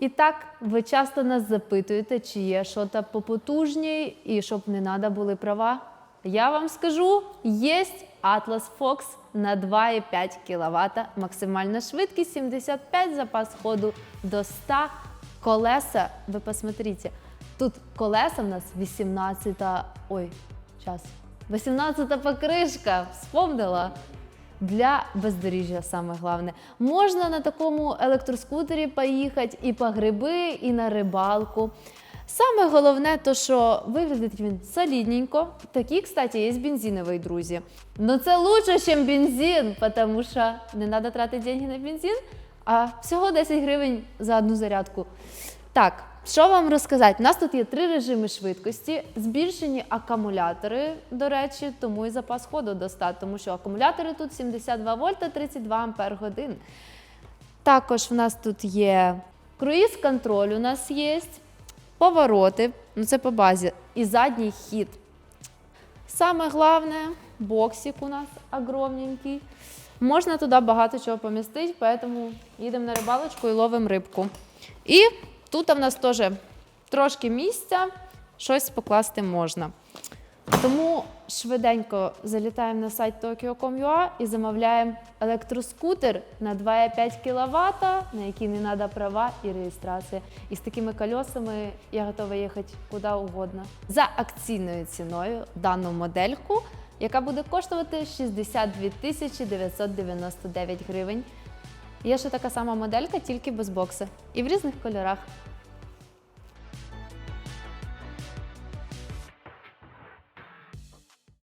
І так, ви часто нас запитуєте, чи є щось попотужній і щоб не треба були права. Я вам скажу, є Atlas Fox на 2,5 кВт, максимальна швидкість 75, запас ходу до 100. Колеса, ви посмотрите, тут колеса в нас 18, ой, час, 18 покришка, вспомнила для бездоріжжя саме головне. Можна на такому електроскутері поїхати і по гриби, і на рибалку. Саме головне, то що виглядить він солідненько. Такі, кстати, є бензинові, друзі. Ну це лучше, ніж бензин, тому що не треба тратити деньги на бензин, а всього 10 гривень за одну зарядку. Так, що вам розказати? У нас тут є три режими швидкості, збільшені акумулятори, до речі, тому і запас ходу до 100, тому що акумулятори тут 72 вольта, 32 ампер годин. Також в нас тут є круїз-контроль, у нас є, повороти, ну це по базі, і задній хід. Саме головне, боксик у нас огромненький. Можна туди багато чого помістити, тому їдемо на рибалочку і ловимо рибку. І тут в нас теж трошки місця, щось покласти можна. Тому швиденько залітаємо на сайт Tokyo.com.ua і замовляємо електроскутер на 2,5 кВт, на який не треба права і реєстрація. І з такими колесами я готова їхати куди угодно. За акційною ціною дану модельку, яка буде коштувати 62 тисячі 999 гривень. Є ще така сама моделька, тільки без бокса. І в різних кольорах.